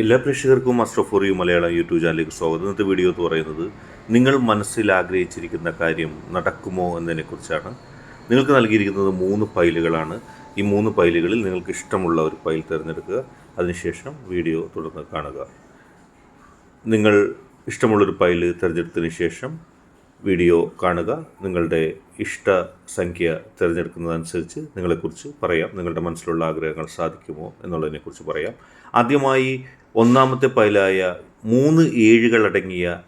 എല്ലാ പ്രേക്ഷകർക്കും master Malayalam YouTube ചാനലിലേക്ക് സ്വാഗതം. ഇന്നത്തെ വീഡിയോ എന്ന് പറയുന്നത് നിങ്ങൾ മനസ്സിൽ ആഗ്രഹിച്ചിരിക്കുന്ന കാര്യം നടക്കുമോ എന്നതിനെക്കുറിച്ചാണ്. നിങ്ങൾക്ക് നൽകിയിരിക്കുന്നത് മൂന്ന് ഫയലുകളാണ്. ഈ മൂന്ന് ഫയലുകളിൽ നിങ്ങൾക്ക് ഇഷ്ടമുള്ള ഒരു ഫയൽ തിരഞ്ഞെടുക്കുക. അതിനുശേഷം വീഡിയോ തുടർന്ന് കാണുക. നിങ്ങൾ ഇഷ്ടമുള്ളൊരു ഫയൽ തിരഞ്ഞെടുത്തതിന് ശേഷം വീഡിയോ കാണുക. നിങ്ങളുടെ ഇഷ്ട സംഖ്യ തിരഞ്ഞെടുക്കുന്നതനുസരിച്ച് നിങ്ങളെക്കുറിച്ച് പറയാം. നിങ്ങളുടെ മനസ്സിലുള്ള ആഗ്രഹങ്ങൾ സാധിക്കുമോ എന്നുള്ളതിനെക്കുറിച്ച് പറയാം. ആദ്യമായി ഒന്നാമത്തെ പൈലായ മൂന്ന് ഏഴുകളടങ്ങിയ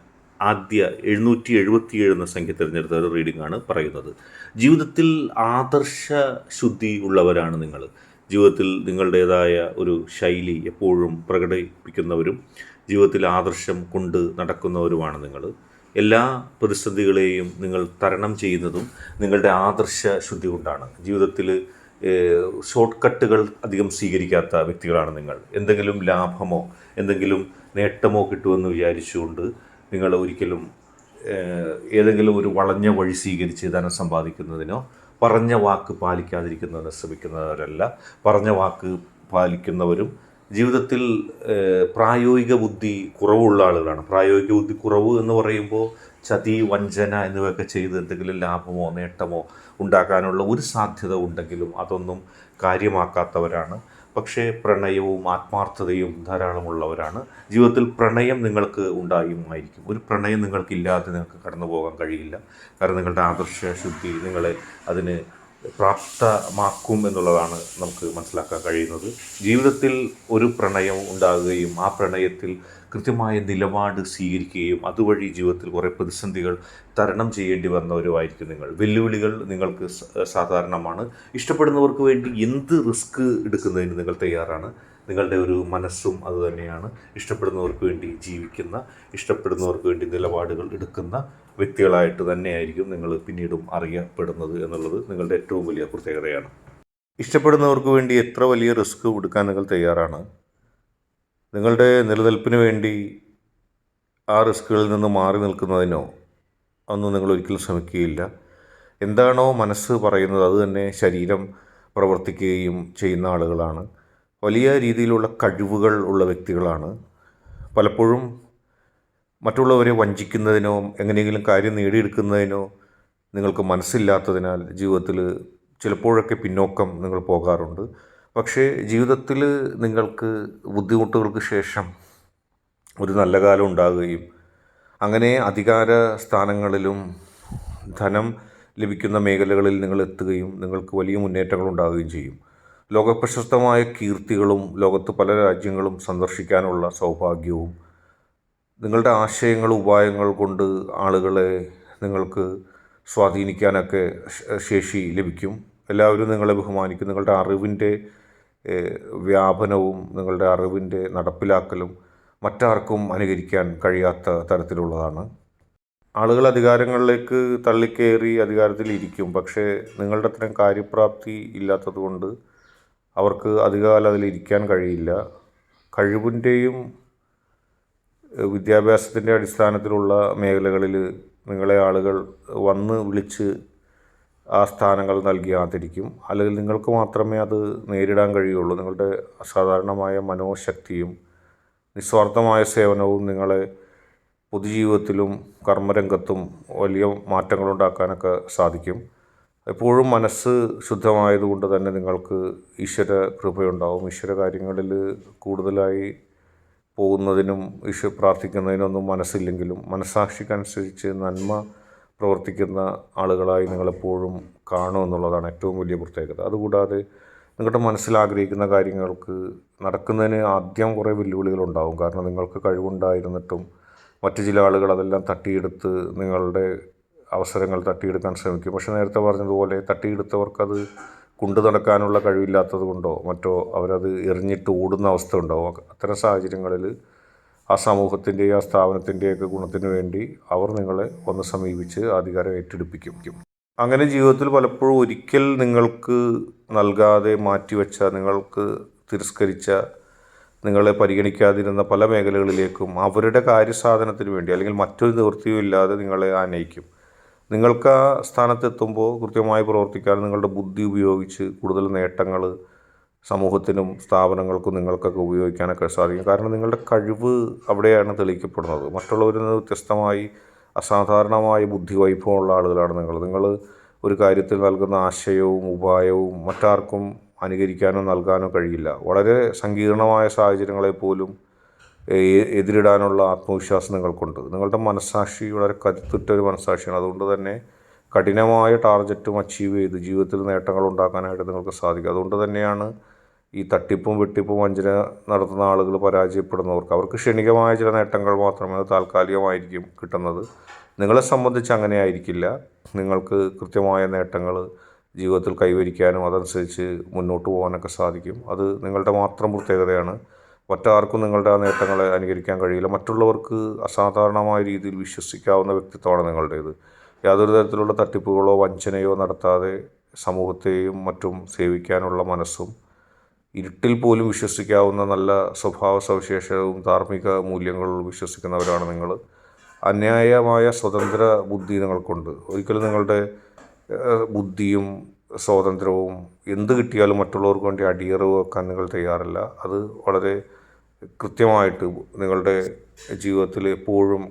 ആദ്യ എഴുന്നൂറ്റി എഴുപത്തിയേഴ് എന്ന സംഖ്യ തിരഞ്ഞെടുത്ത ഒരു റീഡിംഗ് ആണ് പറയുന്നത്. ജീവിതത്തിൽ ആദർശ ശുദ്ധി ഉള്ളവരാണ് നിങ്ങൾ. ജീവിതത്തിൽ നിങ്ങളുടേതായ ഒരു ശൈലി എപ്പോഴും പ്രകടിപ്പിക്കുന്നവരും ജീവിതത്തിൽ ആദർശം കൊണ്ട് നടക്കുന്നവരുമാണ് നിങ്ങൾ. എല്ലാ പ്രതിസന്ധികളെയും നിങ്ങൾ തരണം ചെയ്യുന്നതും നിങ്ങളുടെ ആദർശ ശുദ്ധി കൊണ്ടാണ്. ജീവിതത്തിൽ ഷോർട്ട് കട്ടുകൾ അധികം സ്വീകരിക്കാത്ത വ്യക്തികളാണ് നിങ്ങൾ. എന്തെങ്കിലും ലാഭമോ എന്തെങ്കിലും നേട്ടമോ കിട്ടുമെന്ന് വിചാരിച്ചുകൊണ്ട് നിങ്ങൾ ഒരിക്കലും ഏതെങ്കിലും ഒരു വളഞ്ഞ വഴി സ്വീകരിച്ച് ധനം സമ്പാദിക്കുന്നതിനോ പറഞ്ഞ വാക്ക് പാലിക്കാതിരിക്കുന്നതിന് ശ്രമിക്കുന്നവരല്ല. പറഞ്ഞ വാക്ക് പാലിക്കുന്നവരും ജീവിതത്തിൽ പ്രായോഗിക ബുദ്ധി കുറവുള്ള ആളുകളാണ്. പ്രായോഗിക ബുദ്ധി കുറവ് എന്ന് പറയുമ്പോൾ ചതി വഞ്ചന എന്നിവയൊക്കെ ചെയ്ത് എന്തെങ്കിലും ലാഭമോ നേട്ടമോ ഉണ്ടാക്കാനുള്ള ഒരു സാധ്യത ഉണ്ടെങ്കിലും അതൊന്നും കാര്യമാക്കാത്തവരാണ്. പക്ഷേ പ്രണയവും ആത്മാർത്ഥതയും ധാരാളമുള്ളവരാണ്. ജീവിതത്തിൽ പ്രണയം നിങ്ങൾക്ക് ഉണ്ടായുമായിരിക്കും. ഒരു പ്രണയം നിങ്ങൾക്കില്ലാതെ നിങ്ങൾക്ക് കടന്നു പോകാൻ കഴിയില്ല. കാരണം നിങ്ങളുടെ ആദർശ ശുദ്ധി നിങ്ങളെ അതിന് പ്രാപ്തമാക്കും എന്നുള്ളതാണ് നമുക്ക് മനസ്സിലാക്കാൻ കഴിയുന്നത്. ജീവിതത്തിൽ ഒരു പ്രണയം ഉണ്ടാകുകയും ആ പ്രണയത്തിൽ കൃത്യമായ നിലപാട് സ്വീകരിക്കുകയും അതുവഴി ജീവിതത്തിൽ കുറേ പ്രതിസന്ധികൾ തരണം ചെയ്യേണ്ടി വന്നവരുമായിരിക്കും നിങ്ങൾ. വെല്ലുവിളികൾ നിങ്ങൾക്ക് സാധാരണമാണ്. ഇഷ്ടപ്പെടുന്നവർക്ക് വേണ്ടി എന്ത് റിസ്ക് എടുക്കുന്നതിന് നിങ്ങൾ തയ്യാറാണ്? നിങ്ങളുടെ ഒരു മനസ്സും അതുതന്നെയാണ് ഇഷ്ടപ്പെടുന്നവർക്ക് വേണ്ടി ജീവിക്കുന്ന ഇഷ്ടപ്പെടുന്നവർക്ക് വേണ്ടി നിലപാടുകൾ എടുക്കുന്ന വ്യക്തികളായിട്ട് തന്നെയായിരിക്കും നിങ്ങൾ പിന്നീടും അറിയപ്പെടുന്നത് എന്നുള്ളത് നിങ്ങളുടെ ഏറ്റവും വലിയ പ്രത്യേകതയാണ്. ഇഷ്ടപ്പെടുന്നവർക്ക് വേണ്ടി എത്ര വലിയ റിസ്ക് എടുക്കാൻ നിങ്ങൾ തയ്യാറാണ്? നിങ്ങളുടെ നിലനിൽപ്പിന് വേണ്ടി ആ റിസ്കുകളിൽ നിന്ന് മാറി നിൽക്കുന്നതിനോ ഒന്നും നിങ്ങൾ ഒരിക്കലും ശ്രമിക്കുകയില്ല. എന്താണോ മനസ്സ് പറയുന്നത് അതുതന്നെ ശരീരം പ്രവർത്തിക്കുകയും ചെയ്യുന്ന ആളുകളാണ്. വലിയ രീതിയിലുള്ള കഴിവുകൾ ഉള്ള വ്യക്തികളാണ്. പലപ്പോഴും മറ്റുള്ളവരെ വഞ്ചിക്കുന്നതിനോ എങ്ങനെയെങ്കിലും കാര്യം നേടിയെടുക്കുന്നതിനോ നിങ്ങൾക്ക് മനസ്സില്ലാത്തതിനാൽ ജീവിതത്തിൽ ചിലപ്പോഴൊക്കെ പിന്നോക്കം നിങ്ങൾ പോകാറുണ്ട്. പക്ഷേ ജീവിതത്തിൽ നിങ്ങൾക്ക് ബുദ്ധിമുട്ടുകൾക്ക് ശേഷം ഒരു നല്ല കാലം ഉണ്ടാകുകയും അങ്ങനെ അധികാര സ്ഥാനങ്ങളിലും ധനം ലഭിക്കുന്ന മേഖലകളിൽ നിങ്ങൾ എത്തുകയും നിങ്ങൾക്ക് വലിയ മുന്നേറ്റങ്ങൾ ഉണ്ടാകുകയും ചെയ്യും. ലോകപ്രശസ്തമായ കീർത്തികളും ലോകത്ത് പല രാജ്യങ്ങളും സന്ദർശിക്കാനുള്ള സൗഭാഗ്യവും നിങ്ങളുടെ ആശയങ്ങൾ ഉപായങ്ങൾ കൊണ്ട് ആളുകളെ നിങ്ങൾക്ക് സ്വാധീനിക്കാനൊക്കെ ശേഷി ലഭിക്കും. എല്ലാവരും നിങ്ങളെ ബഹുമാനിക്കും. നിങ്ങളുടെ അറിവിന്റെ വ്യാപനവും നിങ്ങളുടെ അറിവിന്റെ നടപ്പിലാക്കലും മറ്റാർക്കും അനുകരിക്കാൻ കഴിയാത്ത തരത്തിലുള്ളതാണ്. ആളുകൾ അധികാരങ്ങളിലേക്ക് തള്ളിക്കയറി അധികാരത്തിൽ ഇരിക്കും പക്ഷേ നിങ്ങളുടെ അത്രയും കാര്യപ്രാപ്തി ഇല്ലാത്തതുകൊണ്ട് അവർക്ക് അധികകാലം അതിലിരിക്കാൻ കഴിയില്ല. കഴിവിന്റെയും വിദ്യാഭ്യാസത്തിന്റെ അടിസ്ഥാനത്തിലുള്ള മേഖലകളിൽ നിങ്ങളെ ആളുകൾ വന്ന് വിളിച്ച് സ്ഥാനങ്ങൾ നൽകി ആദരിക്കും അല്ലെങ്കിൽ നിങ്ങൾക്ക് മാത്രമേ അത് നേരിടാൻ കഴിയുള്ളൂ. നിങ്ങളുടെ അസാധാരണമായ മനോശക്തിയും നിസ്വാർത്ഥമായ സേവനവും നിങ്ങളെ പൊതുജീവിതത്തിലും കർമ്മരംഗത്തും വലിയ മാറ്റങ്ങളുണ്ടാക്കാനൊക്കെ സാധിക്കും. എപ്പോഴും മനസ്സ് ശുദ്ധമായതുകൊണ്ട് തന്നെ നിങ്ങൾക്ക് ഈശ്വര കൃപയുണ്ടാവും. ഈശ്വര കാര്യങ്ങളിൽ കൂടുതലായി പോകുന്നതിനും ഈശ്വര പ്രാർത്ഥിക്കുന്നതിനൊന്നും മനസ്സില്ലെങ്കിലും മനസ്സാക്ഷിക്കനുസരിച്ച് നന്മ പ്രവർത്തിക്കുന്ന ആളുകളായി നിങ്ങളെപ്പോഴും കാണുമെന്നുള്ളതാണ് ഏറ്റവും വലിയ പ്രത്യേകത. അതുകൂടാതെ നിങ്ങളുടെ മനസ്സിൽ ആഗ്രഹിക്കുന്ന കാര്യങ്ങൾക്ക് നടക്കുന്നതിന് ആദ്യം കുറേ വെല്ലുവിളികളുണ്ടാവും കാരണം നിങ്ങൾക്ക് കഴിവുണ്ടായിരുന്നിട്ടും മറ്റു ചില ആളുകൾ അതെല്ലാം തട്ടിയെടുത്ത് നിങ്ങളുടെ അവസരങ്ങൾ തട്ടിയെടുക്കാൻ ശ്രമിക്കും. പക്ഷെ നേരത്തെ പറഞ്ഞതുപോലെ തട്ടിയെടുത്തവർക്കത് കൊണ്ടു നടക്കാനുള്ള കഴിവില്ലാത്തത് കൊണ്ടോ മറ്റോ അവരത് എറിഞ്ഞിട്ട് ഓടുന്ന അവസ്ഥ ഉണ്ടാവും. അത്തരം സാഹചര്യങ്ങളിൽ ആ സമൂഹത്തിന്റെയും ആ സ്ഥാപനത്തിന്റെയൊക്കെ ഗുണത്തിന് വേണ്ടി അവർ നിങ്ങളെ ഒന്ന് സമീപിച്ച് അധികാരം ഏറ്റെടുപ്പിക്കും. അങ്ങനെ ജീവിതത്തിൽ പലപ്പോഴും ഒരിക്കൽ നിങ്ങൾക്ക് നൽകാതെ മാറ്റിവെച്ച നിങ്ങൾക്ക് തിരസ്കരിച്ച നിങ്ങളെ പരിഗണിക്കാതിരുന്ന പല മേഖലകളിലേക്കും അവരുടെ കാര്യസാധനത്തിന് വേണ്ടി അല്ലെങ്കിൽ മറ്റൊരു നിവൃത്തിയും ഇല്ലാതെ നിങ്ങളെ ആനയിക്കും. നിങ്ങൾക്ക് ആ സ്ഥാനത്തെത്തുമ്പോൾ കൃത്യമായി പ്രവർത്തിക്കാൻ നിങ്ങളുടെ ബുദ്ധി ഉപയോഗിച്ച് കൂടുതൽ നേട്ടങ്ങൾ സമൂഹത്തിനും സ്ഥാപനങ്ങൾക്കും നിങ്ങൾക്കൊക്കെ ഉപയോഗിക്കാനൊക്കെ സാധിക്കും. കാരണം നിങ്ങളുടെ കഴിവ് അവിടെയാണ് തെളിയിക്കപ്പെടുന്നത്. മറ്റുള്ളവരിൽ നിന്ന് വ്യത്യസ്തമായി അസാധാരണമായ ബുദ്ധി വൈഭവമുള്ള ആളുകളാണ് നിങ്ങൾ. നിങ്ങൾ ഒരു കാര്യത്തിൽ നൽകുന്ന ആശയവും ഉപായവും മറ്റാർക്കും അനുകരിക്കാനോ നൽകാനോ കഴിയില്ല. വളരെ സങ്കീർണമായ സാഹചര്യങ്ങളെ പോലും എതിരിടാനുള്ള ആത്മവിശ്വാസം നിങ്ങൾക്കുണ്ട്. നിങ്ങളുടെ മനസ്സാക്ഷി വളരെ കരുത്തുറ്റ ഒരു മനസ്സാക്ഷിയാണ്. അതുകൊണ്ട് തന്നെ കഠിനമായ ടാർഗറ്റും അച്ചീവ് ചെയ്ത് ജീവിതത്തിൽ നേട്ടങ്ങൾ ഉണ്ടാക്കാനായിട്ട് നിങ്ങൾക്ക് സാധിക്കും. അതുകൊണ്ട് തന്നെയാണ് ഈ തട്ടിപ്പും വെട്ടിപ്പും വഞ്ചന നടത്തുന്ന ആളുകൾ പരാജയപ്പെടുന്നവർക്ക് അവർക്ക് ക്ഷണികമായ ചില നേട്ടങ്ങൾ മാത്രമേ താൽക്കാലികമായിരിക്കും കിട്ടുന്നത്. നിങ്ങളെ സംബന്ധിച്ച് അങ്ങനെ ആയിരിക്കില്ല. നിങ്ങൾക്ക് കൃത്യമായ നേട്ടങ്ങൾ ജീവിതത്തിൽ കൈവരിക്കാനും അതനുസരിച്ച് മുന്നോട്ട് പോകാനൊക്കെ സാധിക്കും. അത് നിങ്ങളുടെ മാത്രം പ്രത്യേകതയാണ്. മറ്റാർക്കും നിങ്ങളുടെ ആ നേട്ടങ്ങളെ അനുകരിക്കാൻ കഴിയില്ല. മറ്റുള്ളവർക്ക് അസാധാരണമായ രീതിയിൽ വിശ്വസിക്കാവുന്ന വ്യക്തിത്വമാണ് നിങ്ങളുടേത്. യാതൊരു തരത്തിലുള്ള തട്ടിപ്പുകളോ വഞ്ചനയോ നടത്താതെ സമൂഹത്തെയും മറ്റും സേവിക്കാനുള്ള മനസ്സും ഇരുട്ടിൽ പോലും വിശ്വസിക്കാവുന്ന നല്ല സ്വഭാവ സവിശേഷവും ധാർമ്മിക മൂല്യങ്ങളും വിശ്വസിക്കുന്നവരാണ് നിങ്ങൾ. അന്യായമായ സ്വതന്ത്ര ബുദ്ധി നിങ്ങൾക്കുണ്ട്. ഒരിക്കലും നിങ്ങളുടെ ബുദ്ധിയും സ്വാതന്ത്ര്യവും എന്ത് കിട്ടിയാലും മറ്റുള്ളവർക്ക് വേണ്ടി അടിയറവ് വെക്കാൻ നിങ്ങൾ തയ്യാറല്ല. അത് വളരെ കൃത്യമായിട്ട് നിങ്ങളുടെ ജീവിതത്തിൽ എപ്പോഴും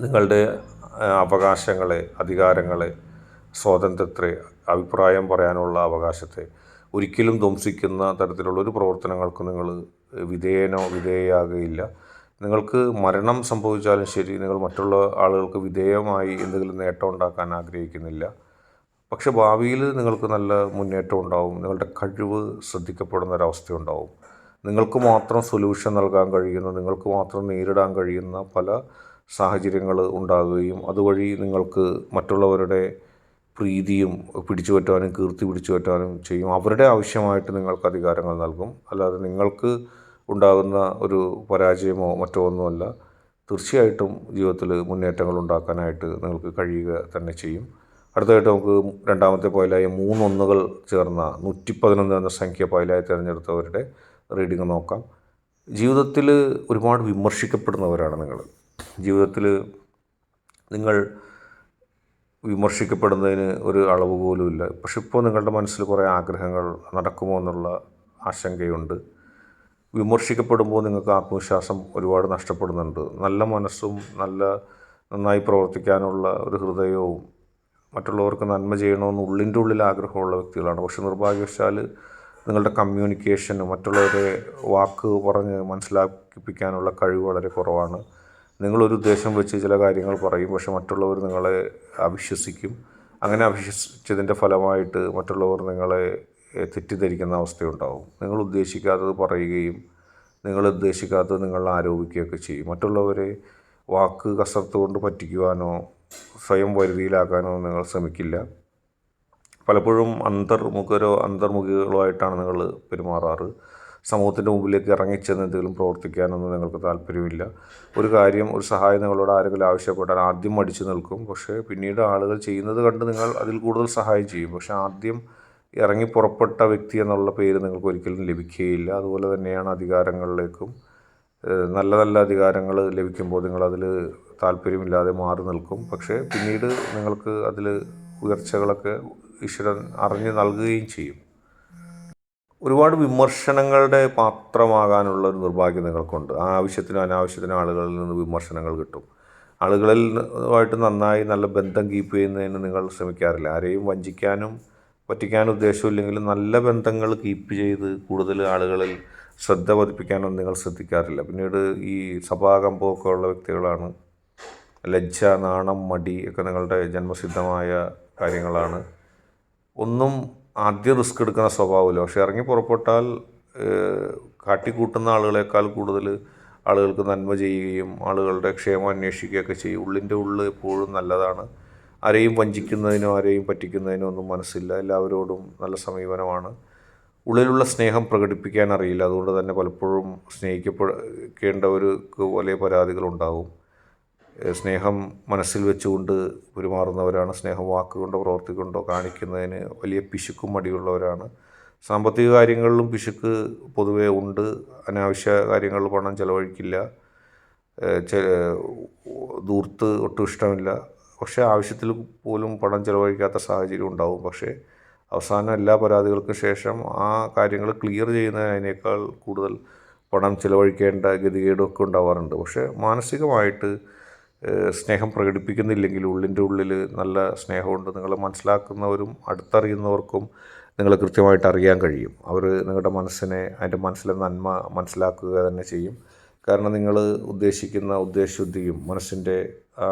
നിങ്ങളുടെ അവകാശങ്ങളെ അധികാരങ്ങളെ സ്വാതന്ത്ര്യത്തെ അഭിപ്രായം പറയാനുള്ള അവകാശത്തെ ഒരിക്കലും ധ്വംസിക്കുന്ന തരത്തിലുള്ള ഒരു പ്രവർത്തനങ്ങൾക്ക് നിങ്ങൾ വിധേയനോ വിധേയയാകുകയില്ല. നിങ്ങൾക്ക് മരണം സംഭവിച്ചാലും ശരി നിങ്ങൾ മറ്റുള്ള ആളുകൾക്ക് വിധേയമായി എന്തെങ്കിലും നേട്ടം ഉണ്ടാക്കാൻ ആഗ്രഹിക്കുന്നില്ല. പക്ഷെ ഭാവിയിൽ നിങ്ങൾക്ക് നല്ല മുന്നേറ്റം ഉണ്ടാവും നിങ്ങളുടെ കഴിവ് ശ്രദ്ധിക്കപ്പെടുന്ന ഒരവസ്ഥ ഉണ്ടാവും. നിങ്ങൾക്ക് മാത്രം സൊല്യൂഷൻ നൽകാൻ കഴിയുന്ന നിങ്ങൾക്ക് മാത്രം നേരിടാൻ കഴിയുന്ന പല സാഹചര്യങ്ങൾ ഉണ്ടാകുകയും അതുവഴി നിങ്ങൾക്ക് മറ്റുള്ളവരുടെ പ്രീതിയും പിടിച്ചു പറ്റാനും കീർത്തി പിടിച്ചു പറ്റാനും ചെയ്യും. അവരുടെ ആവശ്യമായിട്ട് നിങ്ങൾക്ക് അധികാരങ്ങൾ നൽകും. അല്ലാതെ നിങ്ങൾക്ക് ഉണ്ടാകുന്ന ഒരു പരാജയമോ മറ്റോ ഒന്നുമല്ല. തീർച്ചയായിട്ടും ജീവിതത്തിൽ മുന്നേറ്റങ്ങൾ ഉണ്ടാക്കാനായിട്ട് നിങ്ങൾക്ക് കഴിയുക തന്നെ ചെയ്യും. അടുത്തതായിട്ട് നമുക്ക് രണ്ടാമത്തെ പോയലായ മൂന്നൊന്നുകൾ ചേർന്ന നൂറ്റി പതിനൊന്ന് എന്ന സംഖ്യ പോയലായി തിരഞ്ഞെടുത്തവരുടെ റീഡിങ് നോക്കാം. ജീവിതത്തിൽ ഒരുപാട് വിമർശിക്കപ്പെടുന്നവരാണ് നിങ്ങൾ. ജീവിതത്തിൽ നിങ്ങൾ വിമർശിക്കപ്പെടുന്നതിന് ഒരു അളവ് പോലുമില്ല പക്ഷെ ഇപ്പോൾ നിങ്ങളുടെ മനസ്സിൽ കുറേ ആഗ്രഹങ്ങൾ നടക്കുമോ എന്നുള്ള ആശങ്കയുണ്ട്. വിമർശിക്കപ്പെടുമ്പോൾ നിങ്ങൾക്ക് ആത്മവിശ്വാസം ഒരുപാട് നഷ്ടപ്പെടുന്നുണ്ട്. നല്ല മനസ്സും നല്ല നന്നായി പ്രവർത്തിക്കാനുള്ള ഒരു ഹൃദയവും മറ്റുള്ളവർക്ക് നന്മ ചെയ്യണമെന്ന് ഉള്ളിന്റെ ഉള്ളിൽ ആഗ്രഹമുള്ള വ്യക്തികളാണ്. പക്ഷെ നിർഭാഗ്യവശാൽ നിങ്ങളുടെ കമ്മ്യൂണിക്കേഷന് മറ്റുള്ളവരെ വാക്ക് പറഞ്ഞ് മനസ്സിലാക്കിപ്പിക്കാനുള്ള കഴിവ് വളരെ കുറവാണ്. നിങ്ങളൊരു ഉദ്ദേശം വെച്ച് ചില കാര്യങ്ങൾ പറയും പക്ഷെ മറ്റുള്ളവർ നിങ്ങളെ അവിശ്വസിക്കും. അങ്ങനെ അവിശ്വസിച്ചതിന്റെ ഫലമായിട്ട് മറ്റുള്ളവർ നിങ്ങളെ തെറ്റിദ്ധരിക്കുന്ന അവസ്ഥയുണ്ടാവും. നിങ്ങൾ ഉദ്ദേശിക്കാത്തത് പറയുകയും നിങ്ങൾ ഉദ്ദേശിക്കാത്തത് നിങ്ങൾ ആരോപിക്കുകയൊക്കെ ചെയ്യും. മറ്റുള്ളവരെ വാക്ക് കസർത്ത് കൊണ്ട് പറ്റിക്കുവാനോ സ്വയം വരുതിയിലാക്കാനോ നിങ്ങൾ ശ്രമിക്കില്ല. പലപ്പോഴും അന്തർമുഖരോ അന്തർമുഖികളോ ആയിട്ടാണ് നിങ്ങൾ പെരുമാറാറ്. സമൂഹത്തിന്റെ മുമ്പിലേക്ക് ഇറങ്ങിച്ചെന്ന് എന്തെങ്കിലും പ്രവർത്തിക്കാനൊന്നും നിങ്ങൾക്ക് താല്പര്യമില്ല. ഒരു കാര്യം ഒരു സഹായം നിങ്ങളോട് ആരെങ്കിലും ആവശ്യപ്പെട്ടാൽ ആദ്യം മടിച്ചു നിൽക്കും. പക്ഷേ പിന്നീട് ആളുകൾ ചെയ്യുന്നത് കണ്ട് നിങ്ങൾ അതിൽ കൂടുതൽ സഹായം ചെയ്യും. പക്ഷേ ആദ്യം ഇറങ്ങി പുറപ്പെട്ട വ്യക്തി എന്നുള്ള പേര് നിങ്ങൾക്ക് ഒരിക്കലും ലഭിക്കുകയില്ല. അതുപോലെ തന്നെയാണ് അധികാരങ്ങളിലേക്കും നല്ല നല്ല അധികാരങ്ങൾ ലഭിക്കുമ്പോൾ നിങ്ങളതിൽ താല്പര്യമില്ലാതെ മാറി നിൽക്കും. പക്ഷേ പിന്നീട് നിങ്ങൾക്ക് അതിൽ ഉയർച്ചകളൊക്കെ ഈശ്വരൻ അറിഞ്ഞ് നൽകുകയും ചെയ്യും. ഒരുപാട് വിമർശനങ്ങളുടെ പാത്രമാകാനുള്ള ഒരു നിർഭാഗ്യം നിങ്ങൾക്കുണ്ട്. ആവശ്യത്തിനും അനാവശ്യത്തിനും ആളുകളിൽ നിന്ന് വിമർശനങ്ങൾ കിട്ടും. ആളുകളിൽ ആയിട്ട് നന്നായി നല്ല ബന്ധം കീപ്പ് ചെയ്യുന്നതിന് നിങ്ങൾ ശ്രമിക്കാറില്ല. ആരെയും വഞ്ചിക്കാനും പറ്റിക്കാനും ഉദ്ദേശമില്ലെങ്കിലും നല്ല ബന്ധങ്ങൾ കീപ്പ് ചെയ്ത് കൂടുതൽ ആളുകളിൽ ശ്രദ്ധ പതിപ്പിക്കാനൊന്നും നിങ്ങൾ ശ്രദ്ധിക്കാറില്ല. പിന്നീട് ഈ സഭാകമ്പമൊക്കെ ഉള്ള വ്യക്തികളാണ്. ലജ്ജ നാണം മടി ഒക്കെ നിങ്ങളുടെ ജന്മസിദ്ധമായ കാര്യങ്ങളാണ്. ഒന്നും ആദ്യം റിസ്ക് എടുക്കുന്ന സ്വഭാവമില്ല. പക്ഷെ ഇറങ്ങി പുറപ്പെട്ടാൽ കാട്ടിക്കൂട്ടുന്ന ആളുകളെക്കാൾ കൂടുതൽ ആളുകൾക്ക് നന്മ ചെയ്യുകയും ആളുകളുടെ ക്ഷേമം അന്വേഷിക്കുകയൊക്കെ ചെയ്യും. ഉള്ളിന്റെ ഉള്ളിൽ എപ്പോഴും നല്ലതാണ്. ആരെയും വഞ്ചിക്കുന്നതിനോ ആരെയും പറ്റിക്കുന്നതിനോ ഒന്നും മനസ്സില്ല. എല്ലാവരോടും നല്ല സമീപനമാണ്. ഉള്ളിലുള്ള സ്നേഹം പ്രകടിപ്പിക്കാൻ അറിയില്ല. അതുകൊണ്ട് തന്നെ പലപ്പോഴും സ്നേഹിക്കപ്പെടേണ്ടവർക്ക് വലിയ പരാതികളുണ്ടാകും സ്നേഹം മനസ്സിൽ വെച്ചുകൊണ്ട് പെരുമാറുന്നവരാണ്. സ്നേഹം വാക്കുകൊണ്ടോ പ്രവൃത്തി കൊണ്ടോ കാണിക്കുന്നതിന് വലിയ പിശുക്കും മടിയുള്ളവരാണ്. സാമ്പത്തിക കാര്യങ്ങളിലും പിശുക്ക് പൊതുവേ ഉണ്ട്. അനാവശ്യ കാര്യങ്ങളിൽ പണം ചിലവഴിക്കില്ല. ദൂർത്ത് ഒട്ടും ഇഷ്ടമില്ല. പക്ഷേ ആവശ്യത്തിൽ പോലും പണം ചിലവഴിക്കാത്ത സാഹചര്യം ഉണ്ടാവും. പക്ഷേ അവസാനം എല്ലാ പരാതികൾക്കും ശേഷം ആ കാര്യങ്ങൾ ക്ലിയർ ചെയ്യുന്നതിനേക്കാൾ കൂടുതൽ പണം ചിലവഴിക്കേണ്ട ഗതികേടൊക്കെ ഉണ്ടാവാറുണ്ട്. പക്ഷേ മാനസികമായിട്ട് സ്നേഹം പ്രകടിപ്പിക്കുന്നില്ലെങ്കിൽ ഉള്ളിന്റെ ഉള്ളിൽ നല്ല സ്നേഹമുണ്ട്. നിങ്ങളെ മനസ്സിലാക്കുന്നവരും അടുത്തറിയുന്നവർക്കും നിങ്ങൾ കൃത്യമായിട്ട് അറിയാൻ കഴിയും. അവർ നിങ്ങളുടെ മനസ്സിനെ അതിന്റെ മനസ്സിലെ നന്മ മനസ്സിലാക്കുക തന്നെ ചെയ്യും. കാരണം നിങ്ങൾ ഉദ്ദേശിക്കുന്ന ഉദ്ദേശശുദ്ധിയും മനസ്സിന്റെ ആ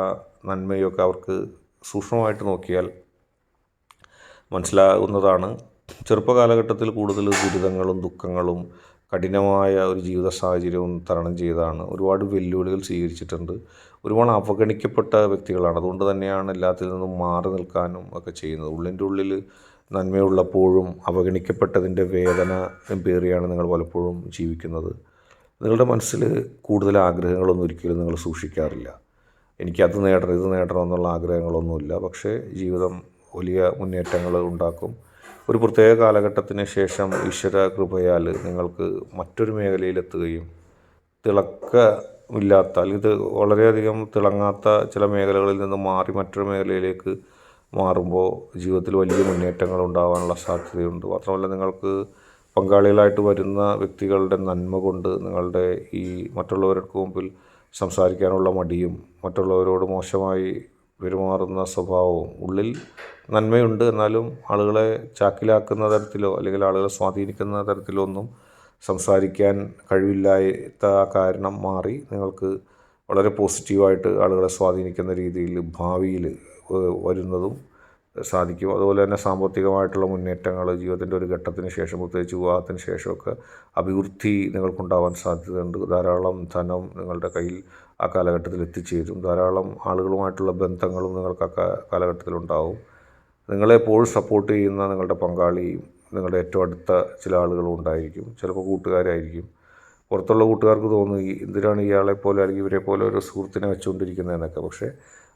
നന്മയൊക്കെ അവർക്ക് സൂക്ഷ്മമായിട്ട് നോക്കിയാൽ മനസ്സിലാകുന്നതാണ് ചെറുപ്പകാലഘട്ടത്തിൽ കൂടുതൽ ദുരിതങ്ങളും ദുഃഖങ്ങളും കഠിനമായ ഒരു ജീവിത സാഹചര്യവും തരണം ചെയ്താണ് ഒരുപാട് വെല്ലുവിളികൾ സ്വീകരിച്ചിട്ടുണ്ട്. ഒരുപാട് അവഗണിക്കപ്പെട്ട വ്യക്തികളാണ്. അതുകൊണ്ട് തന്നെയാണ് എല്ലാത്തിൽ നിന്നും മാറി നിൽക്കാനും ഒക്കെ ചെയ്യുന്നത്. ഉള്ളിന്റെ ഉള്ളിൽ നന്മയുള്ളപ്പോഴും അവഗണിക്കപ്പെട്ടതിന്റെ വേദന പേറിയാണ് നിങ്ങൾ പലപ്പോഴും ജീവിക്കുന്നത്. നിങ്ങളുടെ മനസ്സിൽ കൂടുതൽ ആഗ്രഹങ്ങളൊന്നും ഒരിക്കലും നിങ്ങൾ സൂക്ഷിക്കാറില്ല. എനിക്കത് നേടണം ഇത് നേടണം എന്നുള്ള ആഗ്രഹങ്ങളൊന്നുമില്ല. പക്ഷേ ജീവിതം വലിയ മുന്നേറ്റങ്ങൾ ഉണ്ടാക്കും. ഒരു പ്രത്യേക കാലഘട്ടത്തിന് ശേഷം ഈശ്വര കൃപയാൽ നിങ്ങൾക്ക് മറ്റൊരു മേഖലയിലെത്തുകയും തിളക്കമില്ലാത്ത അല്ലെങ്കിൽ ഇത് വളരെയധികം തിളങ്ങാത്ത ചില മേഖലകളിൽ നിന്ന് മാറി മറ്റൊരു മേഖലയിലേക്ക് മാറുമ്പോൾ ജീവിതത്തിൽ വലിയ മുന്നേറ്റങ്ങൾ ഉണ്ടാകാനുള്ള സാധ്യതയുണ്ട്. മാത്രമല്ല നിങ്ങൾക്ക് പങ്കാളികളായിട്ട് വരുന്ന വ്യക്തികളുടെ നന്മ കൊണ്ട് നിങ്ങളുടെ ഈ മറ്റുള്ളവർക്ക് മുമ്പിൽ സംസാരിക്കാനുള്ള മടിയും മറ്റുള്ളവരോട് മോശമായി പെരുമാറുന്ന സ്വഭാവവും ഉള്ളിൽ നന്മയുണ്ട്. എന്നാലും ആളുകളെ ചാക്കിലാക്കുന്ന തരത്തിലോ അല്ലെങ്കിൽ ആളുകളെ സ്വാധീനിക്കുന്ന തരത്തിലോ ഒന്നും സംസാരിക്കാൻ കഴിവില്ലാത്ത ആ കാരണം മാറി നിങ്ങൾക്ക് വളരെ പോസിറ്റീവായിട്ട് ആളുകളെ സ്വാധീനിക്കുന്ന രീതിയിൽ ഭാവിയിൽ വരുന്നതും സാധിക്കും. അതുപോലെ തന്നെ സാമ്പത്തികമായിട്ടുള്ള മുന്നേറ്റങ്ങൾ ജീവിതത്തിന്റെ ഒരു ഘട്ടത്തിന് ശേഷം പ്രത്യേകിച്ച് വിവാഹത്തിന് ശേഷമൊക്കെ അഭിവൃദ്ധി നിങ്ങൾക്കുണ്ടാവാൻ സാധ്യതയുണ്ട്. ധാരാളം ധനം നിങ്ങളുടെ കയ്യിൽ ആ കാലഘട്ടത്തിൽ എത്തിച്ചേരും. ധാരാളം ആളുകളുമായിട്ടുള്ള ബന്ധങ്ങളും നിങ്ങൾക്ക് ആ കാലഘട്ടത്തിലുണ്ടാവും. നിങ്ങളെ എപ്പോഴും സപ്പോർട്ട് ചെയ്യുന്ന നിങ്ങളുടെ പങ്കാളിയും നിങ്ങളുടെ ഏറ്റവും അടുത്ത ചില ആളുകളും ഉണ്ടായിരിക്കും. ചിലപ്പോൾ കൂട്ടുകാരായിരിക്കും. പുറത്തുള്ള കൂട്ടുകാർക്ക് തോന്നും എന്തിനാണ് ഇയാളെ പോലെ അല്ലെങ്കിൽ ഇവരെ പോലെ ഒരു സുഹൃത്തിനെ വെച്ചുകൊണ്ടിരിക്കുന്നതെന്നൊക്കെ പക്ഷേ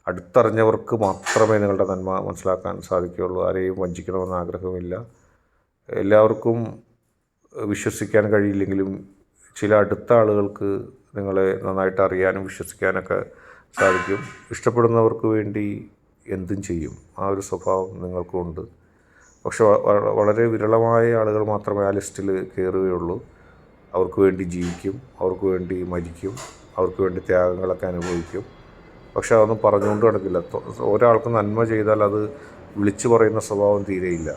അടുത്തറിഞ്ഞവർക്ക് മാത്രമേ നിങ്ങളുടെ നന്മ മനസ്സിലാക്കാൻ സാധിക്കുകയുള്ളൂ. ആരെയും വഞ്ചിക്കണമെന്ന് ആഗ്രഹമില്ല എല്ലാവർക്കും വിശ്വസിക്കാൻ കഴിയില്ലെങ്കിലും ചില അടുത്ത ആളുകൾക്ക് നിങ്ങളെ നന്നായിട്ട് അറിയാനും വിശ്വസിക്കാനൊക്കെ സാധിക്കും. ഇഷ്ടപ്പെടുന്നവർക്ക് വേണ്ടി എന്തും ചെയ്യും. ആ ഒരു സ്വഭാവം നിങ്ങൾക്കുണ്ട്. പക്ഷെ വളരെ വിരളമായ ആളുകൾ മാത്രമേ ആ ലിസ്റ്റിൽ കയറുകയുള്ളൂ. അവർക്ക് വേണ്ടി ജീവിക്കും അവർക്ക് വേണ്ടി മരിക്കും അവർക്ക് വേണ്ടി ത്യാഗങ്ങളൊക്കെ അനുഭവിക്കും. പക്ഷെ അതൊന്നും പറഞ്ഞുകൊണ്ട് നടക്കില്ല. ഒരാൾക്ക് നന്മ ചെയ്താൽ അത് വിളിച്ചു പറയുന്ന സ്വഭാവം തീരെയില്ല.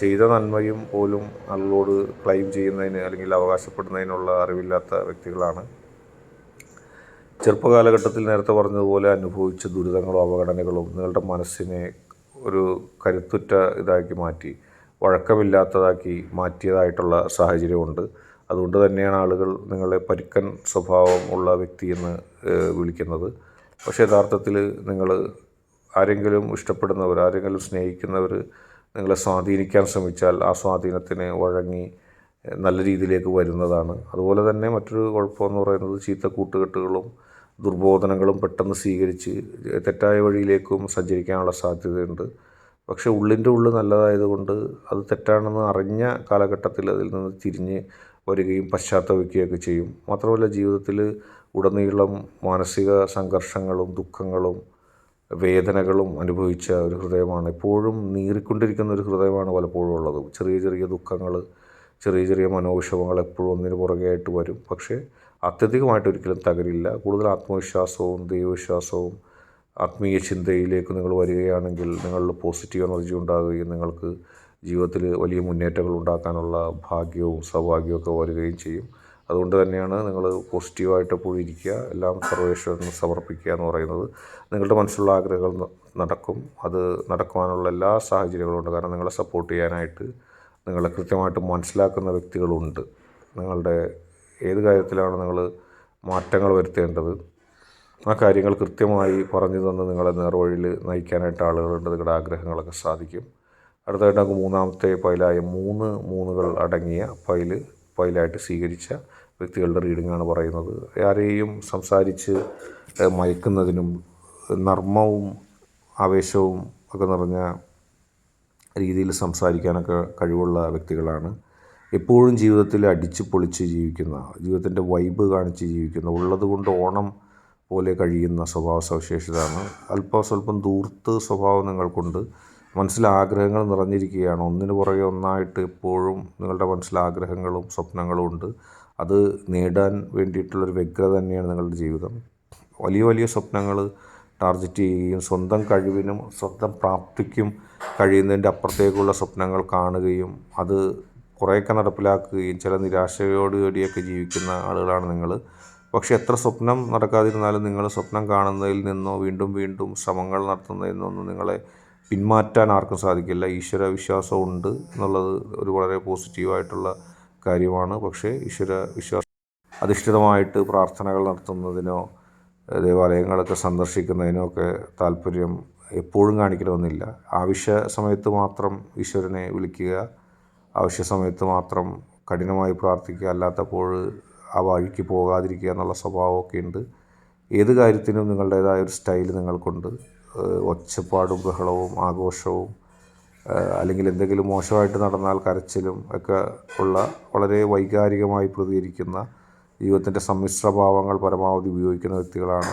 ചെയ്ത നന്മയും പോലും ആളുകളോട് ക്ലെയിം ചെയ്യുന്നതിന് അല്ലെങ്കിൽ അവകാശപ്പെടുന്നതിനുള്ള അറിവില്ലാത്ത വ്യക്തികളാണ്. ചെറുപ്പകാലഘട്ടത്തിൽ നേരത്തെ പറഞ്ഞതുപോലെ അനുഭവിച്ച ദുരിതങ്ങളും അവഗണനകളും നിങ്ങളുടെ മനസ്സിനെ ഒരു കരുത്തുറ്റ ഇതാക്കി മാറ്റി വഴക്കമില്ലാത്തതാക്കി മാറ്റിയതായിട്ടുള്ള സാഹചര്യമുണ്ട്. അതുകൊണ്ട് തന്നെയാണ് ആളുകൾ നിങ്ങളെ പരുക്കൻ സ്വഭാവം ഉള്ള വ്യക്തിയെന്ന് വിളിക്കുന്നത്. പക്ഷേ യഥാർത്ഥത്തിൽ നിങ്ങൾ ആരെങ്കിലും ഇഷ്ടപ്പെടുന്നവർ ആരെങ്കിലും സ്നേഹിക്കുന്നവർ നിങ്ങളെ സ്വാധീനിക്കാൻ ശ്രമിച്ചാൽ ആ സ്വാധീനത്തിന് വഴങ്ങി നല്ല രീതിയിലേക്ക് വരുന്നതാണ്. അതുപോലെ തന്നെ മറ്റൊരു കുഴപ്പമെന്ന് പറയുന്നത് ചീത്ത കൂട്ടുകെട്ടുകളും ദുർബോധനങ്ങളും പെട്ടെന്ന് സ്വീകരിച്ച് തെറ്റായ വഴിയിലേക്കും സഞ്ചരിക്കാനുള്ള സാധ്യതയുണ്ട്. പക്ഷേ ഉള്ളിന്റെ ഉള്ളിൽ നല്ലതായതുകൊണ്ട് അത് തെറ്റാണെന്ന് അറിഞ്ഞ കാലഘട്ടത്തിൽ അതിൽ നിന്ന് തിരിഞ്ഞ് വരികയും പശ്ചാത്തപിക്കുകയൊക്കെ ചെയ്യും. മാത്രമല്ല ജീവിതത്തിൽ ഉടനീളം മാനസിക സംഘർഷങ്ങളും ദുഃഖങ്ങളും വേദനകളും അനുഭവിച്ച ഒരു ഹൃദയമാണ്. എപ്പോഴും നീറിക്കൊണ്ടിരിക്കുന്ന ഒരു ഹൃദയമാണ് പലപ്പോഴും ഉള്ളത്. ചെറിയ ചെറിയ ദുഃഖങ്ങൾ ചെറിയ ചെറിയ മനോവിഷമങ്ങൾ എപ്പോഴും ഒന്നിന് പുറകെ ആയിട്ട് വരും. പക്ഷേ അത്യധികമായിട്ട് ഒരിക്കലും തകരില്ല. കൂടുതൽ ആത്മവിശ്വാസവും ദൈവവിശ്വാസവും ആത്മീയ ചിന്തയിലേക്ക് നിങ്ങൾ വരികയാണെങ്കിൽ നിങ്ങളിൽ പോസിറ്റീവ് എനർജി ഉണ്ടാകുകയും നിങ്ങൾക്ക് ജീവിതത്തിൽ വലിയ മുന്നേറ്റങ്ങൾ ഉണ്ടാക്കാനുള്ള ഭാഗ്യവും സൗഭാഗ്യവും ഒക്കെ വരികയും ചെയ്യും. അതുകൊണ്ട് തന്നെയാണ് നിങ്ങൾ പോസിറ്റീവായിട്ട് എപ്പോഴും ഇരിക്കുക. എല്ലാം സർവേശ്വരന് സമർപ്പിക്കുക എന്ന് പറയുന്നത്. നിങ്ങളുടെ മനസ്സിലുള്ള ആഗ്രഹങ്ങൾ നടക്കും. അത് നടക്കുവാനുള്ള എല്ലാ സാഹചര്യങ്ങളും ഉണ്ട്. കാരണം നിങ്ങളെ സപ്പോർട്ട് ചെയ്യാനായിട്ട് നിങ്ങളെ കൃത്യമായിട്ട് മനസ്സിലാക്കുന്ന വ്യക്തികളുണ്ട്. നിങ്ങളുടെ ഏത് കാര്യത്തിലാണ് നിങ്ങൾ മാറ്റങ്ങൾ വരുത്തേണ്ടത്? ആ കാര്യങ്ങൾ കൃത്യമായി പറഞ്ഞു തന്ന് നിങ്ങളെ നേർവഴിയിൽ നയിക്കാനായിട്ട് ആളുകളുണ്ട്. നിങ്ങളുടെ ആഗ്രഹങ്ങളൊക്കെ സാധിക്കും. അടുത്തതായിട്ട് നമുക്ക് മൂന്നാമത്തെ ഫയലായ മൂന്ന് മൂന്നുകൾ അടങ്ങിയ ഫയൽ ഫയലായിട്ട് സ്വീകരിച്ച വ്യക്തികളുടെ റീഡിങ്ങാണ് പറയുന്നത്. ആരെയും സംസാരിച്ച് മയക്കുന്നതിനും നർമ്മവും ആവേശവും ഒക്കെ നിറഞ്ഞ രീതിയിൽ സംസാരിക്കാനൊക്കെ കഴിവുള്ള വ്യക്തികളാണ്. എപ്പോഴും ജീവിതത്തിൽ അടിച്ച് പൊളിച്ച് ജീവിക്കുന്ന ജീവിതത്തിന്റെ വൈബ് കാണിച്ച് ജീവിക്കുന്ന ഉള്ളത് കൊണ്ട് ഓണം പോലെ കഴിയുന്ന സ്വഭാവ സവിശേഷതയാണ്. അല്പം സ്വല്പം ദൂർത്ത് സ്വഭാവം നിങ്ങൾക്കുണ്ട്. മനസ്സിൽ ആഗ്രഹങ്ങൾ നിറഞ്ഞിരിക്കുകയാണ്. ഒന്നിന് പുറകെ ഒന്നായിട്ട് എപ്പോഴും നിങ്ങളുടെ മനസ്സിൽ ആഗ്രഹങ്ങളും സ്വപ്നങ്ങളും ഉണ്ട്. അത് നേടാൻ വേണ്ടിയിട്ടുള്ളൊരു വ്യഗ്രത തന്നെയാണ് നിങ്ങളുടെ ജീവിതം. വലിയ വലിയ സ്വപ്നങ്ങൾ ടാർഗറ്റ് ചെയ്യുകയും സ്വന്തം കഴിവിനും സ്വന്തം പ്രാപ്തിക്കും കഴിയുന്നതിന്റെ അപ്പുറത്തേക്കുള്ള സ്വപ്നങ്ങൾ കാണുകയും അത് കുറേയൊക്കെ നടപ്പിലാക്കുകയും ചില നിരാശയോടുകൂടിയൊക്കെ ജീവിക്കുന്ന ആളുകളാണ് നിങ്ങൾ. പക്ഷേ എത്ര സ്വപ്നം നടക്കാതിരുന്നാലും നിങ്ങൾ സ്വപ്നം കാണുന്നതിൽ നിന്നോ വീണ്ടും വീണ്ടും ശ്രമങ്ങൾ നടത്തുന്നതിൽ നിന്നൊന്നും നിങ്ങളെ പിന്മാറ്റാൻ ആർക്കും സാധിക്കില്ല. ഈശ്വര വിശ്വാസം ഉണ്ട് എന്നുള്ളത് ഒരു വളരെ പോസിറ്റീവായിട്ടുള്ള കാര്യമാണ്. പക്ഷേ ഈശ്വര വിശ്വാസം അധിഷ്ഠിതമായിട്ട് പ്രാർത്ഥനകൾ നടത്തുന്നതിനോ ദേവാലയങ്ങളൊക്കെ സന്ദർശിക്കുന്നതിനോ ഒക്കെ താല്പര്യം എപ്പോഴും കാണിക്കണമെന്നില്ല. ആവശ്യ സമയത്ത് മാത്രം ഈശ്വരനെ വിളിക്കുക ആവശ്യ സമയത്ത് മാത്രം കഠിനമായി പ്രാർത്ഥിക്കുക അല്ലാത്തപ്പോൾ ആ വഴിക്ക് പോകാതിരിക്കുക എന്നുള്ള സ്വഭാവമൊക്കെ ഉണ്ട്. ഏത് കാര്യത്തിനും നിങ്ങളുടേതായ ഒരു സ്റ്റൈൽ നിങ്ങൾക്കുണ്ട്. ഒച്ചപ്പാടും ബഹളവും ആഘോഷവും അല്ലെങ്കിൽ എന്തെങ്കിലും മോശമായിട്ട് നടന്നാൽ കരച്ചിലും ഒക്കെ ഉള്ള വളരെ വൈകാരികമായി പ്രതികരിക്കുന്ന ജീവിതത്തിന്റെ സമ്മിശ്ര ഭാവങ്ങൾ പരമാവധി ഉപയോഗിക്കുന്ന വ്യക്തികളാണ്.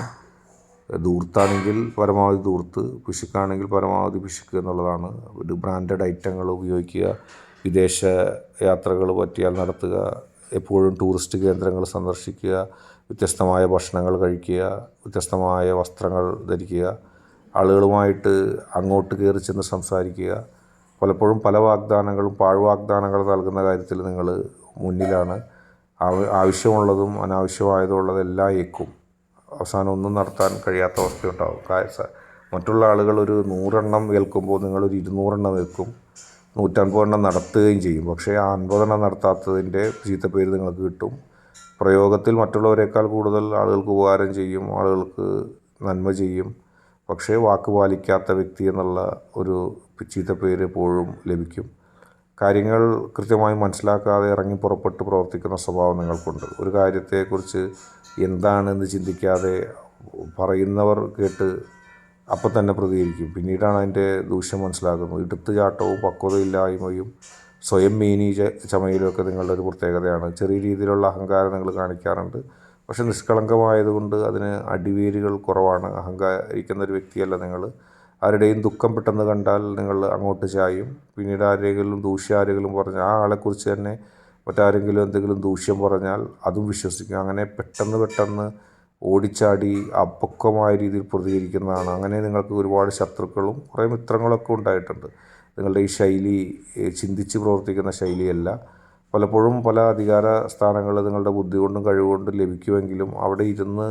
ദൂർത്താണെങ്കിൽ പരമാവധി ദൂർത്ത് പിശുക്കാണെങ്കിൽ പരമാവധി പിശുക്ക് എന്നുള്ളതാണ്. ഒരു ബ്രാൻഡഡ് ഐറ്റങ്ങൾ ഉപയോഗിക്കുക വിദേശ യാത്രകൾ പറ്റിയാൽ നടത്തുക എപ്പോഴും ടൂറിസ്റ്റ് കേന്ദ്രങ്ങൾ സന്ദർശിക്കുക വ്യത്യസ്തമായ ഭക്ഷണങ്ങൾ കഴിക്കുക വ്യത്യസ്തമായ വസ്ത്രങ്ങൾ ധരിക്കുക ആളുകളുമായിട്ട് അങ്ങോട്ട് കയറി ചെന്ന് സംസാരിക്കുക. പലപ്പോഴും പല വാഗ്ദാനങ്ങളും പാഴ്വാഗ്ദാനങ്ങൾ നൽകുന്ന കാര്യത്തിൽ നിങ്ങൾ മുന്നിലാണ്. ആവശ്യമുള്ളതും അനാവശ്യമായതും ഉള്ളതെല്ലാം ഏക്കും. അവസാനം ഒന്നും നടത്താൻ കഴിയാത്ത അവസ്ഥയുണ്ടാകും മറ്റുള്ള ആളുകൾ ഒരു നൂറെണ്ണം ഏൽക്കുമ്പോൾ നിങ്ങളൊരു ഇരുന്നൂറെണ്ണം ഏൽക്കും. നൂറ്റൻപതെണ്ണം നടത്തുകയും ചെയ്യും. പക്ഷേ ആ അൻപതെണ്ണം നടത്താത്തതിന്റെ ചീത്തപ്പേര് നിങ്ങൾക്ക് കിട്ടും. പ്രയോഗത്തിൽ മറ്റുള്ളവരെക്കാൾ കൂടുതൽ ആളുകൾക്ക് ഉപകാരം ചെയ്യും ആളുകൾക്ക് നന്മ ചെയ്യും. പക്ഷേ വാക്ക് പാലിക്കാത്ത വ്യക്തി എന്നുള്ള ഒരു ചീത്തപ്പേര് എപ്പോഴും ലഭിക്കും. കാര്യങ്ങൾ കൃത്യമായി മനസ്സിലാക്കാതെ ഇറങ്ങി പുറപ്പെട്ട് പ്രവർത്തിക്കുന്ന സ്വഭാവം നിങ്ങൾക്കുണ്ട്. ഒരു കാര്യത്തെക്കുറിച്ച് എന്താണെന്ന് ചിന്തിക്കാതെ പറയുന്നവർ കേട്ട് അപ്പം തന്നെ പ്രതികരിക്കും. പിന്നീടാണ് അതിന്റെ ദൂഷ്യം മനസ്സിലാക്കുന്നത് എടുത്തുചാട്ടവും പക്വതയില്ലായ്മയും സ്വയം മീനി ചമയലുമൊക്കെ നിങ്ങളുടെ ഒരു പ്രത്യേകതയാണ്. ചെറിയ രീതിയിലുള്ള അഹങ്കാരം നിങ്ങൾ കാണിക്കാറുണ്ട്. പക്ഷെ നിഷ്കളങ്കമായതുകൊണ്ട് അതിന് അടിവേരുകൾ കുറവാണ്. അഹങ്കാരിക്കുന്ന ഒരു വ്യക്തിയല്ല നിങ്ങൾ ആരുടെയും ദുഃഖം പെട്ടെന്ന് കണ്ടാൽ നിങ്ങൾ അങ്ങോട്ട് ചായും. പിന്നീട് ആരെങ്കിലും ദൂഷ്യ ആരെങ്കിലും പറഞ്ഞാൽ ആ ആളെക്കുറിച്ച് തന്നെ മറ്റാരെങ്കിലും എന്തെങ്കിലും ദൂഷ്യം പറഞ്ഞാൽ അതും വിശ്വസിക്കും. അങ്ങനെ പെട്ടെന്ന് പെട്ടെന്ന് ഓടിച്ചാടി അപക്വമായ രീതിയിൽ പ്രതികരിക്കുന്നതാണ്. അങ്ങനെ നിങ്ങൾക്ക് ഒരുപാട് ശത്രുക്കളും കുറേ മിത്രങ്ങളൊക്കെ ഉണ്ടായിട്ടുണ്ട്. നിങ്ങളുടെ ഈ ശൈലി ചിന്തിച്ച് പ്രവർത്തിക്കുന്ന ശൈലിയല്ല. പലപ്പോഴും പല അധികാര സ്ഥാനങ്ങൾ നിങ്ങളുടെ ബുദ്ധി കൊണ്ടും കഴിവുകൊണ്ടും ലഭിക്കുമെങ്കിലും അവിടെ ഇരുന്ന്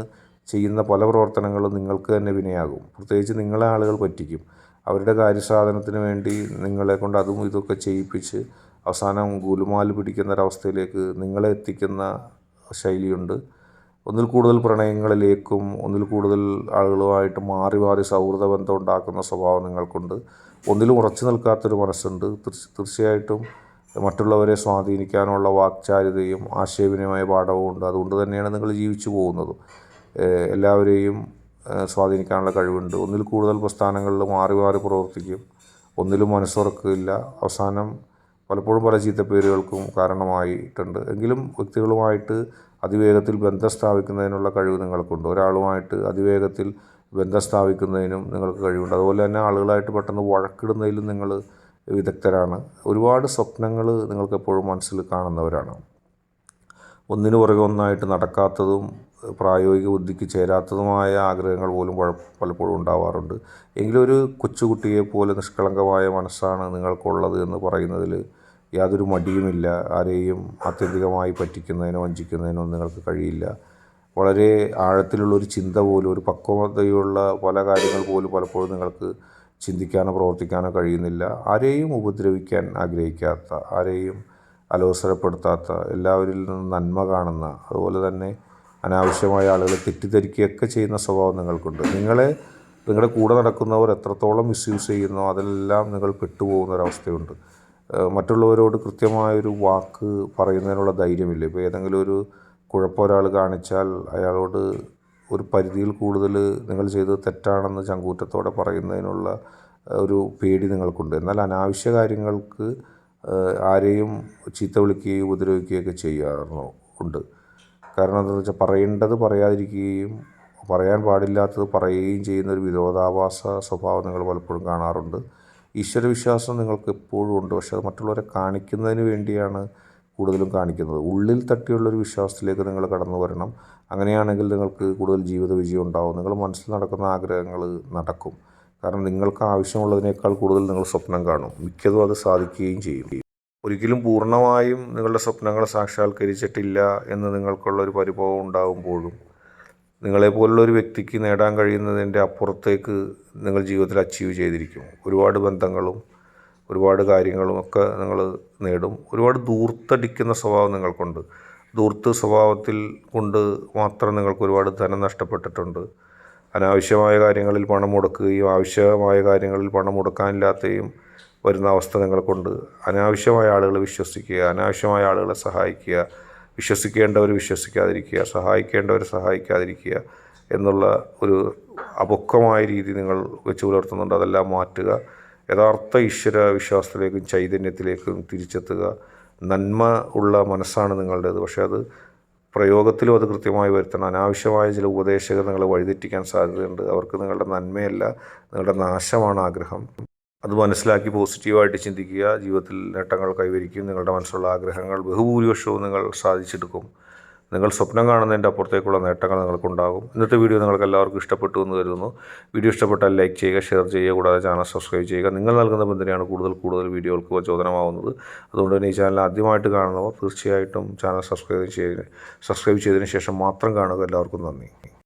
ചെയ്യുന്ന പല പ്രവർത്തനങ്ങളും നിങ്ങൾക്ക് തന്നെ വിനയാകും. പ്രത്യേകിച്ച് നിങ്ങളെ ആളുകൾ പറ്റിക്കും. അവരുടെ കാര്യസാധനത്തിന് വേണ്ടി നിങ്ങളെ കൊണ്ട് അതും ഇതൊക്കെ ചെയ്യിപ്പിച്ച് അവസാനം ഗുലുമാൽ പിടിക്കുന്ന ഒരവസ്ഥയിലേക്ക് നിങ്ങളെ എത്തിക്കുന്ന ശൈലിയുണ്ട്. ഒന്നിൽ കൂടുതൽ പ്രണയങ്ങളിലേക്കും ഒന്നിൽ കൂടുതൽ ആളുകളുമായിട്ട് മാറി മാറി സൗഹൃദ ബന്ധം ഉണ്ടാക്കുന്ന സ്വഭാവം നിങ്ങൾക്കുണ്ട്. ഒന്നിലും ഉറച്ചു നിൽക്കാത്തൊരു മനസ്സുണ്ട്. തീർച്ച തീർച്ചയായിട്ടും മറ്റുള്ളവരെ സ്വാധീനിക്കാനുള്ള വാക്ചാരിതയും ആശയവിനിമയ പാഠവും ഉണ്ട്. അതുകൊണ്ട് തന്നെയാണ് നിങ്ങൾ ജീവിച്ചു പോകുന്നത്. എല്ലാവരെയും സ്വാധീനിക്കാനുള്ള കഴിവുണ്ട്. ഒന്നിൽ കൂടുതൽ പ്രസ്ഥാനങ്ങളിൽ മാറി മാറി പ്രവർത്തിക്കും. ഒന്നിലും മനസ്സുറക്കില്ല. അവസാനം പലപ്പോഴും പല ചീത്തപ്പേരുകൾക്കും കാരണമായിട്ടുണ്ട്. എങ്കിലും വ്യക്തികളുമായിട്ട് അതിവേഗത്തിൽ ബന്ധം സ്ഥാപിക്കുന്നതിനുള്ള കഴിവ് നിങ്ങൾക്കുണ്ട്. ഒരാളുമായിട്ട് അതിവേഗത്തിൽ ബന്ധം സ്ഥാപിക്കുന്നതിനും നിങ്ങൾക്ക് കഴിവുണ്ട്. അതുപോലെ തന്നെ ആളുകളായിട്ട് പെട്ടെന്ന് വഴക്കിടുന്നതിലും നിങ്ങൾ വിദഗ്ധരാണ്. ഒരുപാട് സ്വപ്നങ്ങൾ നിങ്ങൾക്ക് എപ്പോഴും മനസ്സിൽ കാണുന്നവരാണ്. ഒന്നിനു പുറകെ ഒന്നായിട്ട് നടക്കാത്തതും പ്രായോഗിക ബുദ്ധിക്ക് ചേരാത്തതുമായ ആഗ്രഹങ്ങൾ പോലും പലപ്പോഴും ഉണ്ടാവാറുണ്ട്. എങ്കിലും ഒരു പോലെ നിഷ്കളങ്കമായ മനസ്സാണ് നിങ്ങൾക്കുള്ളത് എന്ന് പറയുന്നതിൽ യാതൊരു മടിയുമില്ല. ആരെയും ആത്യന്തികമായി പറ്റിക്കുന്നതിനോ വഞ്ചിക്കുന്നതിനോ നിങ്ങൾക്ക് കഴിയില്ല. വളരെ ആഴത്തിലുള്ള ഒരു ചിന്ത പോലും ഒരു പക്വതയുള്ള പല കാര്യങ്ങൾ പോലും പലപ്പോഴും നിങ്ങൾക്ക് ചിന്തിക്കാനോ പ്രവർത്തിക്കാനോ കഴിയുന്നില്ല. ആരെയും ഉപദ്രവിക്കാൻ ആഗ്രഹിക്കാത്ത ആരെയും അലോസരപ്പെടുത്താത്ത എല്ലാവരിൽ നിന്നും നന്മ കാണുന്ന അതുപോലെ തന്നെ അനാവശ്യമായ ആളുകളെ തെറ്റിദ്ധരിക്കുകയൊക്കെ ചെയ്യുന്ന സ്വഭാവം നിങ്ങൾക്കുണ്ട്. നിങ്ങളെ നിങ്ങളുടെ കൂടെ നടക്കുന്നവർ എത്രത്തോളം മിസ്യൂസ് ചെയ്യുന്നോ അതിലെല്ലാം നിങ്ങൾ പെട്ടുപോകുന്ന ഒരവസ്ഥയുണ്ട് മറ്റുള്ളവരോട് കൃത്യമായൊരു വാക്ക് പറയുന്നതിനുള്ള ധൈര്യമില്ല. ഇപ്പോൾ ഏതെങ്കിലും ഒരു കുഴപ്പം ഒരാൾ കാണിച്ചാൽ അയാളോട് ഒരു പരിധിയിൽ കൂടുതൽ നിങ്ങൾ ചെയ്തത് തെറ്റാണെന്ന് ചങ്കൂറ്റത്തോടെ പറയുന്നതിനുള്ള ഒരു പേടി നിങ്ങൾക്കുണ്ട്. എന്നാൽ അനാവശ്യ കാര്യങ്ങൾക്ക് ആരെയും ചീത്ത വിളിക്കുകയും ഉപദ്രവിക്കുകയൊക്കെ ചെയ്യാറുണ്ട്. ഉണ്ട് കാരണം എന്താണെന്ന് വെച്ചാൽ പറയേണ്ടത് പറയാതിരിക്കുകയും പറയാൻ പാടില്ലാത്തത് പറയുകയും ചെയ്യുന്ന ഒരു വിരോധാഭാസ സ്വഭാവം നിങ്ങൾ പലപ്പോഴും കാണാറുണ്ട്. ഈശ്വരവിശ്വാസം നിങ്ങൾക്ക് എപ്പോഴും ഉണ്ട്. പക്ഷേ അത് മറ്റുള്ളവരെ കാണിക്കുന്നതിന് വേണ്ടിയാണ് കൂടുതലും കാണിക്കുന്നത്. ഉള്ളിൽ തട്ടിയുള്ളൊരു വിശ്വാസത്തിലേക്ക് നിങ്ങൾ കടന്നു വരണം. അങ്ങനെയാണെങ്കിൽ നിങ്ങൾക്ക് കൂടുതൽ ജീവിത വിജയം ഉണ്ടാവും. നിങ്ങൾ മനസ്സിൽ നടക്കുന്ന ആഗ്രഹങ്ങൾ നടക്കും. കാരണം നിങ്ങൾക്ക് ആവശ്യമുള്ളതിനേക്കാൾ കൂടുതൽ നിങ്ങൾ സ്വപ്നം കാണും. മിക്കതും അത് സാധിക്കുകയും ചെയ്യും. ഒരിക്കലും പൂർണമായും നിങ്ങളുടെ സ്വപ്നങ്ങൾ സാക്ഷാത്കരിച്ചിട്ടില്ല എന്ന് നിങ്ങൾക്കുള്ള ഒരു പരിഭവം ഉണ്ടാകുമ്പോഴും നിങ്ങളെപ്പോലുള്ള ഒരു വ്യക്തിക്ക് നേടാൻ കഴിയുന്നതിന്റെ അപ്പുറത്തേക്ക് നിങ്ങൾ ജീവിതത്തിൽ അച്ചീവ് ചെയ്തിരിക്കും. ഒരുപാട് ബന്ധങ്ങളും ഒരുപാട് കാര്യങ്ങളും ഒക്കെ നിങ്ങൾ നേടും. ഒരുപാട് ദൂർത്തടിക്കുന്ന സ്വഭാവം നിങ്ങൾക്കുണ്ട്. ദൂർത്ത് സ്വഭാവത്തിൽ കൊണ്ട് മാത്രം നിങ്ങൾക്ക് ഒരുപാട് ധനം നഷ്ടപ്പെട്ടിട്ടുണ്ട്. അനാവശ്യമായ കാര്യങ്ങളിൽ പണം മുടക്കുകയും ആവശ്യമായ കാര്യങ്ങളിൽ പണം മുടക്കാനില്ലാത്തയും വരുന്ന അവസ്ഥ നിങ്ങൾക്കുണ്ട്. അനാവശ്യമായ ആളുകളെ വിശ്വസിക്കുക അനാവശ്യമായ ആളുകളെ സഹായിക്കുക വിശ്വസിക്കേണ്ടവർ വിശ്വസിക്കാതിരിക്കുക സഹായിക്കേണ്ടവർ സഹായിക്കാതിരിക്കുക എന്നുള്ള ഒരു അപക്വമായ രീതി നിങ്ങൾ വെച്ച് പുലർത്തുന്നുണ്ട്. അതെല്ലാം മാറ്റുക. യഥാർത്ഥ ഈശ്വര വിശ്വാസത്തിലേക്കും ചൈതന്യത്തിലേക്കും തിരിച്ചെത്തുക. നന്മ ഉള്ള മനസ്സാണ് നിങ്ങളുടേത്. പക്ഷേ അത് പ്രയോഗത്തിലും അത് കൃത്യമായി വരുത്തണം. അനാവശ്യമായ ചില ഉപദേശകർ നിങ്ങളെ വഴിതെറ്റിക്കാൻ സാധ്യതയുണ്ട്. അവർക്ക് നിങ്ങളുടെ നന്മയല്ല നിങ്ങളുടെ നാശമാണ് ആഗ്രഹം. അത് മനസ്സിലാക്കി പോസിറ്റീവായിട്ട് ചിന്തിക്കുക ജീവിതത്തിൽ നേട്ടങ്ങൾ കൈവരിക്കും നിങ്ങളുടെ മനസ്സിലുള്ള ആഗ്രഹങ്ങൾ ബഹുഭൂരിപക്ഷവും നിങ്ങൾ സാധിച്ചെടുക്കും. നിങ്ങൾ സ്വപ്നം കാണുന്നതിന്റെ അപ്പുറത്തേക്കുള്ള നേട്ടങ്ങൾ നിങ്ങൾക്കുണ്ടാകും. ഇന്നത്തെ വീഡിയോ നിങ്ങൾക്ക് എല്ലാവർക്കും ഇഷ്ടപ്പെട്ടു എന്ന് കരുതുന്നു. വീഡിയോ ഇഷ്ടപ്പെട്ടാൽ ലൈക്ക് ചെയ്യുക ഷെയർ ചെയ്യുക കൂടാതെ ചാനൽ സബ്സ്ക്രൈബ് ചെയ്യുക. നിങ്ങൾ നൽകുന്ന പിന്തുണയാണ് കൂടുതൽ കൂടുതൽ വീഡിയോകൾക്ക് പ്രചോദനമാവുന്നത്. അതുകൊണ്ട് തന്നെ ഈ ചാനൽ ആദ്യമായിട്ട് കാണുന്നവർ തീർച്ചയായിട്ടും ചാനൽ സബ്സ്ക്രൈബ് ചെയ്ത് സബ്സ്ക്രൈബ് ചെയ്തതിന് ശേഷം മാത്രം കാണുക. എല്ലാവർക്കും നന്ദി.